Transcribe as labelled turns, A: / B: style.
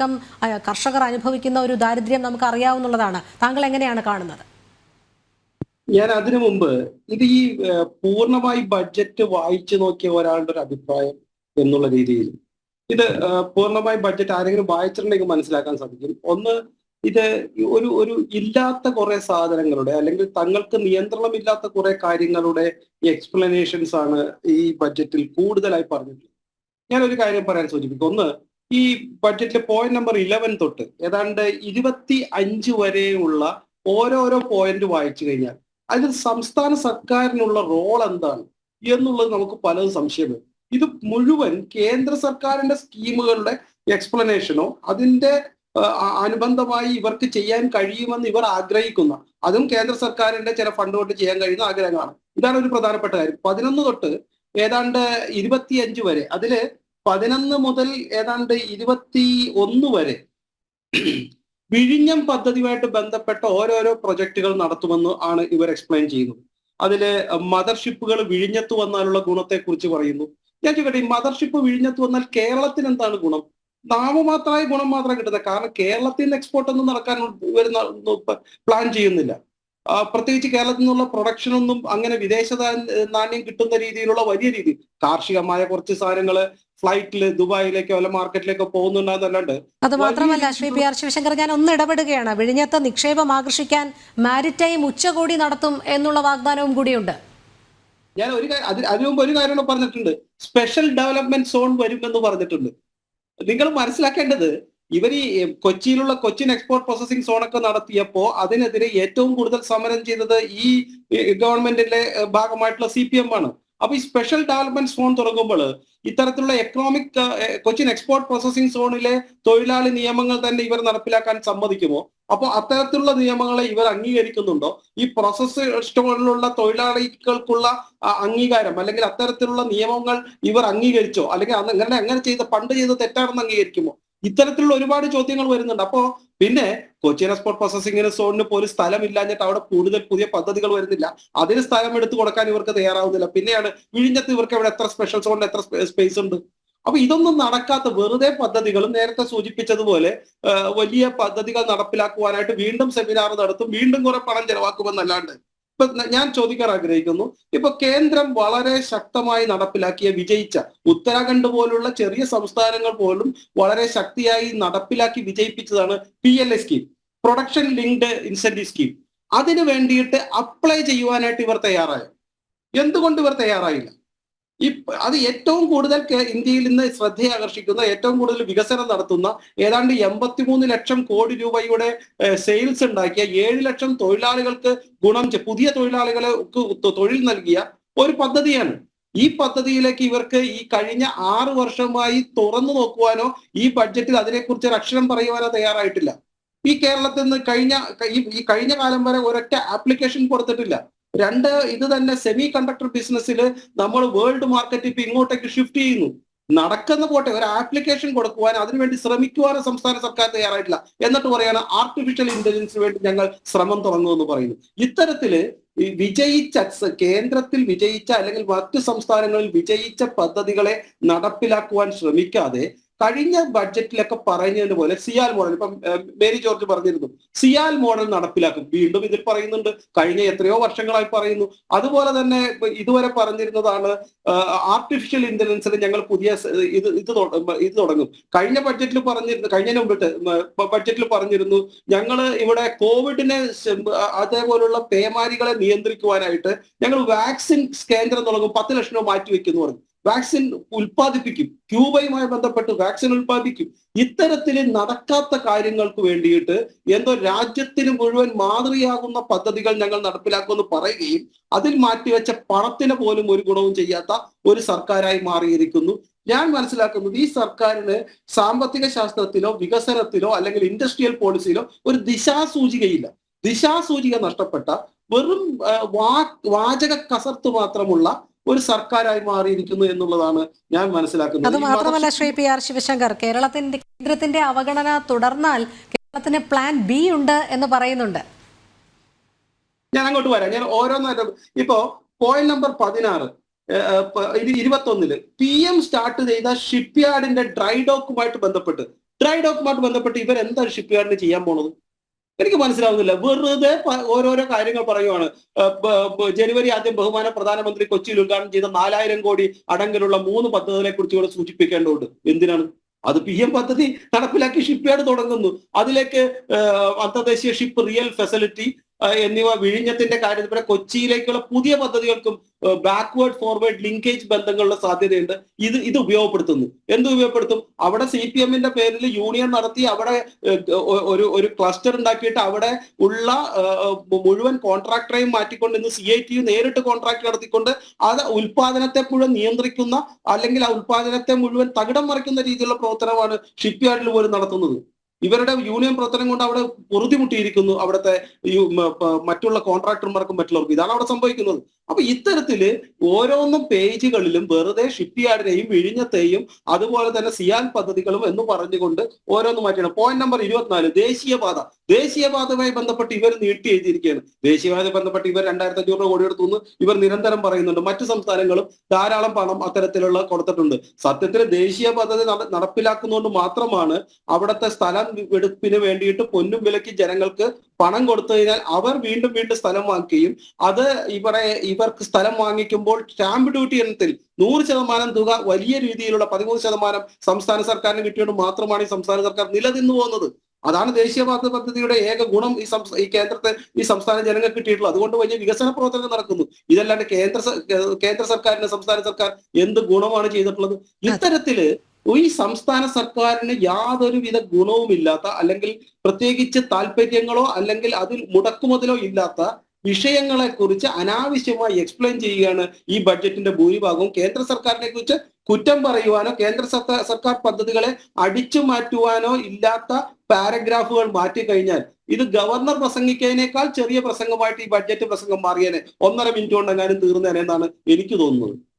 A: അടക്കം കർഷകർ അനുഭവിക്കുന്ന ഒരു ദാരിദ്ര്യം നമുക്ക് അറിയാവുന്നതാണ് താങ്കൾ എങ്ങനെയാണ് കാണുന്നത്?
B: ഞാൻ അതിനു മുമ്പ് ഇത് ഈ പൂർണമായി ബഡ്ജറ്റ് വായിച്ചു നോക്കിയ ഒരാളുടെ ഒരു അഭിപ്രായം എന്നുള്ള രീതിയിൽ. ഇത് പൂർണമായി ബഡ്ജറ്റ് ആരെങ്കിലും വായിച്ചിട്ടുണ്ടെങ്കിൽ മനസ്സിലാക്കാൻ സാധിക്കും. ഒന്ന് ഇത് ഒരു ഒരു ഇല്ലാത്ത കുറെ സാധനങ്ങളുടെ അല്ലെങ്കിൽ തങ്ങൾക്ക് നിയന്ത്രണമില്ലാത്ത കുറെ കാര്യങ്ങളുടെ എക്സ്പ്ലനേഷൻസ് ആണ് ഈ ബഡ്ജറ്റിൽ കൂടുതലായി പറഞ്ഞിട്ടുള്ളത്. ഞാൻ ഒരു കാര്യം പറയാൻ സൂചിപ്പിക്കും. ഒന്ന് ഈ ബഡ്ജറ്റിലെ പോയിന്റ് നമ്പർ ഇലവൻ തൊട്ട് ഏതാണ്ട് ഇരുപത്തി അഞ്ച് വരെയുള്ള ഓരോരോ പോയിന്റ് വായിച്ചു കഴിഞ്ഞാൽ അതിൽ സംസ്ഥാന സർക്കാരിനുള്ള റോൾ എന്താണ് എന്നുള്ളത് നമുക്ക് പലതും സംശയമുണ്ട് ഇത് മുഴുവൻ കേന്ദ്ര സർക്കാരിന്റെ സ്കീമുകളുടെ എക്സ്പ്ലനേഷനോ അതിന്റെ അനുബന്ധമായി ഇവർക്ക് ചെയ്യാൻ കഴിയുമെന്ന് ഇവർ ആഗ്രഹിക്കുന്ന അതും കേന്ദ്ര സർക്കാരിന്റെ ചില ഫണ്ട് കൊണ്ട് ചെയ്യാൻ കഴിയുന്ന ആഗ്രഹങ്ങളാണ്. ഇതാണ് ഒരു പ്രധാനപ്പെട്ട കാര്യം. പതിനൊന്ന് തൊട്ട് ഏതാണ്ട് ഇരുപത്തിയഞ്ച് വരെ അതിൽ പതിനൊന്ന് മുതൽ ഏതാണ്ട് ഇരുപത്തി ഒന്ന് വരെ വിഴിഞ്ഞം പദ്ധതിയുമായിട്ട് ബന്ധപ്പെട്ട ഓരോരോ പ്രൊജക്ടുകൾ നടത്തുമെന്ന് ആണ് ഇവർ എക്സ്പ്ലെയിൻ ചെയ്യുന്നത്. അതിൽ മദർഷിപ്പുകൾ വിഴിഞ്ഞത്ത് വന്നാലുള്ള ഗുണത്തെ കുറിച്ച് പറയുന്നു. ഞാൻ ചോദിക്കട്ടെ ഈ മദർഷിപ്പ് വിഴിഞ്ഞത്ത് വന്നാൽ കേരളത്തിന് എന്താണ് ഗുണം? നാമമാത്രമായ ഗുണം മാത്രം കിട്ടുന്നത് കാരണം കേരളത്തിൽ നിന്ന് എക്സ്പോർട്ട് ഒന്നും നടക്കാൻ വരുന്ന പ്ലാൻ ചെയ്യുന്നില്ല. പ്രത്യേകിച്ച് കേരളത്തിൽ നിന്നുള്ള പ്രൊഡക്ഷൻ ഒന്നും അങ്ങനെ വിദേശ നാണ്യം കിട്ടുന്ന രീതിയിലുള്ള വലിയ രീതി കാർഷികമായ കുറച്ച് സാധനങ്ങൾ ഫ്ലൈറ്റിൽ ദുബായിലേക്കോ അല്ല മാർക്കറ്റിലേക്കോ പോകുന്നുണ്ടെന്നല്ലാണ്ട്
A: അത് മാത്രമല്ല ശ്രീ പി ആർ ശിവശങ്കർ ഞാൻ ഒന്ന് ഇടപെടുകയാണ്. വിഴിഞ്ഞത്ത് നിക്ഷേപം ആകർഷിക്കാൻ മാരിടൈം ഉച്ചകോടി നടത്തും എന്നുള്ള വാഗ്ദാനവും കൂടിയുണ്ട്.
B: ഞാൻ ഒരു കാര്യം അതിന് അതിനു മുമ്പ് ഒരു കാര്യം പറഞ്ഞിട്ടുണ്ട്. സ്പെഷ്യൽ ഡെവലപ്മെന്റ് സോൺ വരും എന്ന് പറഞ്ഞിട്ടുണ്ട്. നിങ്ങൾ മനസ്സിലാക്കേണ്ടത് ഇവർ ഈ കൊച്ചിയിലുള്ള കൊച്ചിൻ എക്സ്പോർട്ട് പ്രോസസിംഗ് സോണൊക്കെ നടത്തിയപ്പോ അതിനെതിരെ ഏറ്റവും കൂടുതൽ സമരം ചെയ്തത് ഈ ഗവൺമെന്റിന്റെ ഭാഗമായിട്ടുള്ള സി പി എം ആണ്. അപ്പൊ ഈ സ്പെഷ്യൽ ഡെവലപ്മെന്റ് സോൺ തുറക്കുമ്പോൾ ഇത്തരത്തിലുള്ള എക്കണോമിക് കൊച്ചിൻ എക്സ്പോർട്ട് പ്രോസസിംഗ് സോണിലെ തൊഴിലാളി നിയമങ്ങൾ തന്നെ ഇവർ നടപ്പിലാക്കാൻ സമ്മതിക്കുമോ? അപ്പോൾ അത്തരത്തിലുള്ള നിയമങ്ങളെ ഇവർ അംഗീകരിക്കുന്നുണ്ടോ? ഈ പ്രോസസ് സ്റ്റോണിലുള്ള തൊഴിലാളികൾക്കുള്ള അംഗീകാരം അല്ലെങ്കിൽ അത്തരത്തിലുള്ള നിയമങ്ങൾ ഇവർ അംഗീകരിച്ചോ? അല്ലെങ്കിൽ അങ്ങനെ അങ്ങനെ ചെയ്ത പണ്ട് ചെയ്ത തെറ്റാണെന്ന് അംഗീകരിക്കുമോ? ഇത്തരത്തിലുള്ള ഒരുപാട് ചോദ്യങ്ങൾ വരുന്നുണ്ട്. അപ്പോ പിന്നെ കൊച്ചിൻ എക്സ്പോർട്ട് പ്രോസസിംഗിന് സോണിന് പോലും സ്ഥലമില്ലാഞ്ഞിട്ട് അവിടെ കൂടുതൽ പുതിയ പദ്ധതികൾ വരുന്നില്ല. അതിന് സ്ഥലം എടുത്തു കൊടുക്കാൻ ഇവർക്ക് തയ്യാറാവുന്നില്ല. പിന്നെയാണ് വിഴിഞ്ഞത്ത് ഇവർക്ക് അവിടെ എത്ര സ്പെഷ്യൽ സോണിൽ എത്ര സ്പേസ് ഉണ്ട്. അപ്പൊ ഇതൊന്നും നടക്കാത്ത വെറുതെ പദ്ധതികളും നേരത്തെ സൂചിപ്പിച്ചതുപോലെ വലിയ പദ്ധതികൾ നടപ്പിലാക്കുവാനായിട്ട് വീണ്ടും സെമിനാർ നടത്തും വീണ്ടും കുറെ പണം ചെലവാക്കുമെന്നല്ലാണ്ട്. ഇപ്പൊ ഞാൻ ചോദിക്കാൻ ആഗ്രഹിക്കുന്നു. ഇപ്പൊ കേന്ദ്രം വളരെ ശക്തമായി നടപ്പിലാക്കിയ വിജയിച്ച ഉത്തരാഖണ്ഡ് പോലുള്ള ചെറിയ സംസ്ഥാനങ്ങൾ പോലും വളരെ ശക്തിയായി നടപ്പിലാക്കി വിജയിപ്പിച്ചതാണ് P L I scheme production linked incentive scheme. അതിന് വേണ്ടിയിട്ട് അപ്ലൈ ചെയ്യുവാനായിട്ട് ഇവർ തയ്യാറായി. എന്തുകൊണ്ട് ഇവർ തയ്യാറായില്ല? ഈ അത് ഏറ്റവും കൂടുതൽ ഇന്ത്യയിൽ നിന്ന് ശ്രദ്ധയാകർഷിക്കുന്ന ഏറ്റവും കൂടുതൽ വികസനം നടത്തുന്ന ഏതാണ്ട് എൺപത്തിമൂന്ന് ലക്ഷം കോടി രൂപയുടെ സെയിൽസ് ഉണ്ടാക്കിയ ഏഴ് ലക്ഷം തൊഴിലാളികൾക്ക് ഗുണം പുതിയ തൊഴിലാളികൾക്ക് തൊഴിൽ നൽകിയ ഒരു പദ്ധതിയാണ്. ഈ പദ്ധതിയിലേക്ക് ഇവർക്ക് ഈ കഴിഞ്ഞ ആറ് വർഷമായി തുറന്നു നോക്കുവാനോ ഈ ബഡ്ജറ്റിൽ അതിനെക്കുറിച്ച് ഒരു അക്ഷരം പറയുവാനോ തയ്യാറായിട്ടില്ല. ഈ കേരളത്തിൽ നിന്ന് കഴിഞ്ഞ ഈ- കഴിഞ്ഞ കാലം വരെ ഒരൊറ്റ ആപ്ലിക്കേഷൻ കൊടുത്തിട്ടില്ല. രണ്ട് ഇത് തന്നെ സെമി കണ്ടക്ടർ ബിസിനസ്സിൽ നമ്മൾ വേൾഡ് മാർക്കറ്റ് ഇപ്പൊ ഇങ്ങോട്ടേക്ക് ഷിഫ്റ്റ് ചെയ്യുന്നു. നടക്കുന്ന പോട്ടെ ഒരു ആപ്ലിക്കേഷൻ കൊടുക്കുവാൻ അതിനുവേണ്ടി ശ്രമിക്കുവാനും സംസ്ഥാന സർക്കാർ തയ്യാറായിട്ടില്ല. എന്നിട്ട് പറയാണ് ആർട്ടിഫിഷ്യൽ ഇന്റലിജൻസിന് വേണ്ടി ഞങ്ങൾ ശ്രമം തുടങ്ങുമെന്ന് പറയുന്നു. ഇത്തരത്തിൽ വിജയിച്ച കേന്ദ്രത്തിൽ വിജയിച്ച അല്ലെങ്കിൽ മറ്റ് സംസ്ഥാനങ്ങളിൽ വിജയിച്ച പദ്ധതികളെ നടപ്പിലാക്കുവാൻ ശ്രമിക്കാതെ കഴിഞ്ഞ ബഡ്ജറ്റിലൊക്കെ പറഞ്ഞതിന് പോലെ സിയാൽ മോഡൽ ഇപ്പം മേരി ജോർജ് പറഞ്ഞിരുന്നു സിയാൽ മോഡൽ നടപ്പിലാക്കും. വീണ്ടും ഇതിൽ പറയുന്നുണ്ട് കഴിഞ്ഞ എത്രയോ വർഷങ്ങളായി പറയുന്നു. അതുപോലെ തന്നെ ഇതുവരെ പറഞ്ഞിരുന്നതാണ് ആർട്ടിഫിഷ്യൽ ഇന്റലിജൻസിൽ ഞങ്ങൾ പുതിയ ഇത് ഇത് ഇത് തുടങ്ങും. കഴിഞ്ഞ ബഡ്ജറ്റിൽ പറഞ്ഞിരുന്നു കഴിഞ്ഞ മുമ്പിട്ട് ബഡ്ജറ്റിൽ പറഞ്ഞിരുന്നു ഞങ്ങൾ ഇവിടെ കോവിഡിനെ അതേപോലുള്ള പേമാരികളെ നിയന്ത്രിക്കുവാനായിട്ട് ഞങ്ങൾ വാക്സിൻ കേന്ദ്രം തുടങ്ങും പത്ത് ലക്ഷം രൂപ മാറ്റി വെക്കുന്നു പറഞ്ഞു. വാക്സിൻ ഉൽപ്പാദിപ്പിക്കും. ക്യൂബയുമായി ബന്ധപ്പെട്ട് വാക്സിൻ ഉൽപ്പാദിപ്പിക്കും. ഇത്തരത്തിൽ നടക്കാത്ത കാര്യങ്ങൾക്ക് വേണ്ടിയിട്ട് എന്തോ രാജ്യത്തിന് മുഴുവൻ മാതൃയാകുന്ന പദ്ധതികൾ ഞങ്ങൾ നടപ്പിലാക്കുമെന്ന് പറയുകയും അതിൽ മാറ്റിവെച്ച പണത്തിന് പോലും ഒരു ഗുണവും ചെയ്യാത്ത ഒരു സർക്കാരായി മാറിയിരിക്കുന്നു. ഞാൻ മനസ്സിലാക്കുന്നത് ഈ സർക്കാരിന് സാമ്പത്തിക ശാസ്ത്രത്തിലോ വികസനത്തിലോ അല്ലെങ്കിൽ ഇൻഡസ്ട്രിയൽ പോളിസിയിലോ ഒരു ദിശാസൂചികയില്ല. ദിശാസൂചിക നഷ്ടപ്പെട്ട വെറും വാചക കസർത്ത് മാത്രമുള്ള ഒരു സർക്കാരായി മാറിയിരിക്കുന്നു എന്നുള്ളതാണ് ഞാൻ മനസ്സിലാക്കുന്നത്.
A: അത് മാത്രമല്ല ശ്രീ പി ആർ ശിവശങ്കർ കേരളത്തിന്റെ കേന്ദ്രത്തിന്റെ അവഗണന തുടർന്നാൽ കേരളത്തിന് പ്ലാൻ ബി ഉണ്ട് എന്ന് പറയുന്നുണ്ട്.
B: ഞാൻ അങ്ങോട്ട് വരാം. ഞാൻ ഓരോന്നായിട്ട് ഇപ്പോ പോയിന്റ് നമ്പർ പതിനാറ് ഇരുപത്തൊന്നിൽ പി എം സ്റ്റാർട്ട് ചെയ്ത ഷിപ്പ് യാർഡിന്റെ ഡ്രൈ ഡോക്കുമായിട്ട് ബന്ധപ്പെട്ട് ഡ്രൈ ഡോക്കുമായിട്ട് ബന്ധപ്പെട്ട് ഇവർ എന്താണ് ഷിപ്പ് യാർഡിന് ചെയ്യാൻ പോണത്? എനിക്ക് മനസ്സിലാവുന്നില്ല. വെറുതെ ഓരോരോ കാര്യങ്ങൾ പറയുവാണ്. ജനുവരി ആദ്യം ബഹുമാന പ്രധാനമന്ത്രി കൊച്ചിയിൽ ഉദ്ഘാടനം ചെയ്ത നാലായിരം കോടി അടങ്കലുള്ള മൂന്ന് പദ്ധതികളെ കുറിച്ച് ഇവിടെ സൂചിപ്പിക്കേണ്ടതുണ്ട്. എന്തിനാണ്? അത് പി എം പദ്ധതി നടപ്പിലാക്കി ഷിപ്പ്യാർഡ് തുടങ്ങുന്നു. അതിലേക്ക് അന്തർദേശീയ ഷിപ്പ് റിയൽ ഫെസിലിറ്റി എന്നിവ വിഴിഞ്ഞത്തിന്റെ കാര്യത്തിൽ ഇവിടെ കൊച്ചിയിലേക്കുള്ള പുതിയ പദ്ധതികൾക്കും ബാക്ക്വേർഡ് ഫോർവേഡ് ലിങ്കേജ് ബന്ധങ്ങളുടെ സാധ്യതയുണ്ട്. ഇത് ഇത് ഉപയോഗപ്പെടുത്തുന്നു. എന്ത് ഉപയോഗപ്പെടുത്തും? അവിടെ സി പി എമ്മിന്റെ പേരിൽ യൂണിയൻ നടത്തി അവിടെ ഒരു ഒരു ക്ലസ്റ്റർ ഉണ്ടാക്കിയിട്ട് അവിടെ ഉള്ള മുഴുവൻ കോൺട്രാക്ടറെയും മാറ്റിക്കൊണ്ട് ഇന്ന് സി ഐ ടി യു നേരിട്ട് കോൺട്രാക്ട് നടത്തിക്കൊണ്ട് അത് ഉൽപാദനത്തെ മുഴുവൻ നിയന്ത്രിക്കുന്ന അല്ലെങ്കിൽ ആ ഉൽപാദനത്തെ മുഴുവൻ തകിടം മറിക്കുന്ന രീതിയിലുള്ള പ്രവർത്തനമാണ് ഷിപ്പ് യാർഡിൽ പോലും നടത്തുന്നത്. ഇവരുടെ യൂണിയൻ പ്രവർത്തനം കൊണ്ട് അവിടെ പൊറുതിമുട്ടിയിരിക്കുന്നു അവിടുത്തെ മറ്റുള്ള കോൺട്രാക്ടർമാർക്കും മറ്റുള്ളവർക്കും. ഇതാണ് അവിടെ സംഭവിക്കുന്നത്. അപ്പൊ ഇത്തരത്തിൽ ഓരോന്നും പേജുകളിലും വെറുതെ ഷിപ്പ് യാർഡിനെയും വിഴിഞ്ഞത്തെയും അതുപോലെ തന്നെ സിയാൻ പദ്ധതികളും എന്ന് പറഞ്ഞുകൊണ്ട് ഓരോന്നും മാറ്റിയാണ് പോയിന്റ് നമ്പർ ഇരുപത്തിനാല് ദേശീയപാത. ദേശീയപാതയുമായി ബന്ധപ്പെട്ട് ഇവർ നീട്ടി എഴുതിയിരിക്കുകയാണ്. ദേശീയപാതയുമായി ബന്ധപ്പെട്ട് ഇവർ രണ്ടായിരത്തി അഞ്ഞൂറ് കോടി എടുത്തു ഇവർ നിരന്തരം പറയുന്നുണ്ട്. മറ്റു സംസ്ഥാനങ്ങളും ധാരാളം പണം അത്തരത്തിലുള്ള കൊടുത്തിട്ടുണ്ട്. സത്യത്തിൽ ദേശീയ പദ്ധതി നടപ്പിലാക്കുന്നതുകൊണ്ട് മാത്രമാണ് അവിടുത്തെ സ്ഥലം എടുപ്പിന് വേണ്ടിയിട്ട് പൊന്നും വിലയ്ക്ക് ജനങ്ങൾക്ക് പണം കൊടുത്തു കഴിഞ്ഞാൽ അവർ വീണ്ടും വീണ്ടും സ്ഥലം വാങ്ങിക്കുകയും അത് ഇവരെ ഇവർക്ക് സ്ഥലം വാങ്ങിക്കുമ്പോൾ സ്റ്റാമ്പ് ഡ്യൂട്ടി എണ്ണത്തിൽ നൂറ് ശതമാനം തുക വലിയ രീതിയിലുള്ള പതിമൂന്ന് ശതമാനം സംസ്ഥാന സർക്കാരിന് കിട്ടിയോണ്ട് മാത്രമാണ് ഈ സംസ്ഥാന സർക്കാർ നിലനിന്നു പോകുന്നത്. അതാണ് ദേശീയപാത പദ്ധതിയുടെ ഏക ഗുണം ഈ ഈ കേന്ദ്രത്തെ ഈ സംസ്ഥാന ജനങ്ങൾക്ക് കിട്ടിയിട്ടുള്ളത്. അതുകൊണ്ട് വലിയ വികസന പ്രവർത്തനങ്ങൾ നടക്കുന്നു. ഇതല്ലാണ്ട് കേന്ദ്ര കേന്ദ്ര സർക്കാരിന് സംസ്ഥാന സർക്കാർ എന്ത് ഗുണമാണ് ചെയ്തിട്ടുള്ളത്? ഇത്തരത്തിൽ ഈ സംസ്ഥാന സർക്കാരിന് യാതൊരുവിധ ഗുണവുമില്ലാത്ത അല്ലെങ്കിൽ പ്രത്യേകിച്ച് താല്പര്യങ്ങളോ അല്ലെങ്കിൽ അതിൽ മുടക്കുമുതലോ ഇല്ലാത്ത വിഷയങ്ങളെ കുറിച്ച് അനാവശ്യമായി എക്സ്പ്ലെയിൻ ചെയ്യുകയാണ് ഈ ബഡ്ജറ്റിന്റെ ഭൂരിഭാഗവും. കേന്ദ്ര സർക്കാരിനെ കുറിച്ച് കുറ്റം പറയുവാനോ കേന്ദ്ര സർക്കാർ സർക്കാർ പദ്ധതികളെ അടിച്ചു മാറ്റുവാനോ ഇല്ലാത്ത പാരഗ്രാഫുകൾ മാറ്റി കഴിഞ്ഞാൽ ഇത് ഗവർണർ പ്രസംഗിക്കുന്നതിനേക്കാൾ ചെറിയ പ്രസംഗമായിട്ട് ഈ ബഡ്ജറ്റ് പ്രസംഗം മാറിയേനെ. ഒന്നര മിനിറ്റ് കൊണ്ടെങ്ങാനും തീർന്നേനെ എന്നാണ് എനിക്ക് തോന്നുന്നത്.